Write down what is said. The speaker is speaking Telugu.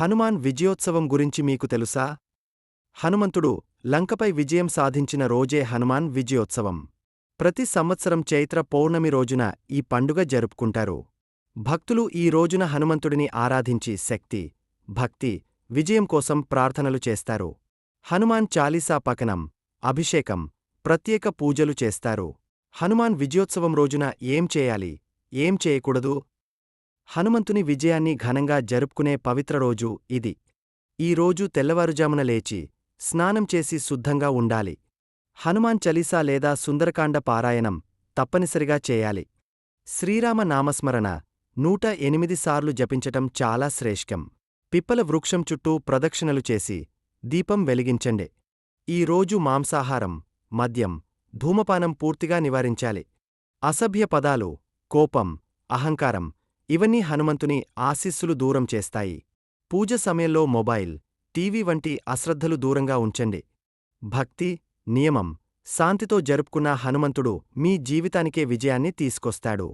హనుమాన్ విజయోత్సవం గురించి మీకు తెలుసా? హనుమంతుడు లంకపై విజయం సాధించిన రోజే హనుమాన్ విజయోత్సవం. ప్రతి సంవత్సరం చైత్ర పౌర్ణమి రోజున ఈ పండుగ జరుపుకుంటారు. భక్తులు ఈ రోజున హనుమంతుడిని ఆరాధించి శక్తి భక్తి విజయం కోసం ప్రార్థనలు చేస్తారు. హనుమాన్ చాలీసా పకనం అభిషేకం ప్రత్యేక పూజలు చేస్తారు. హనుమాన్ విజయోత్సవం రోజున ఏం చేయాలి? ఏం చేయకూడదు? హనుమంతుని విజయాన్ని ఘనంగా జరుపుకునే పవిత్ర రోజు ఇది. ఈ రోజు తెల్లవారుజామున లేచి స్నానం చేసి శుద్ధంగా ఉండాలి. హనుమాన్ చలీసా లేదా సుందరకాండ పారాయణం తప్పనిసరిగా చేయాలి. శ్రీరామ నామస్మరణ నూట ఎనిమిది సార్లు జపించటం చాలా శ్రేష్ఠం. పిప్పల వృక్షం చుట్టూ ప్రదక్షిణలు చేసి దీపం వెలిగించండి. ఈ రోజు మాంసాహారం మద్యం ధూమపానం పూర్తిగా నివారించాలి. అసభ్య పదాలు కోపం అహంకారం ఇవన్నీ హనుమంతుని ఆశీస్సులు దూరం చేస్తాయి. పూజ సమయంలో మొబైల్ టీవీ వంటి అశ్రద్ధలు దూరంగా ఉంచండి. భక్తి నియమం శాంతితో జరుపుకున్న హనుమంతుడు మీ జీవితానికే విజయాన్ని తీసుకొస్తాడు.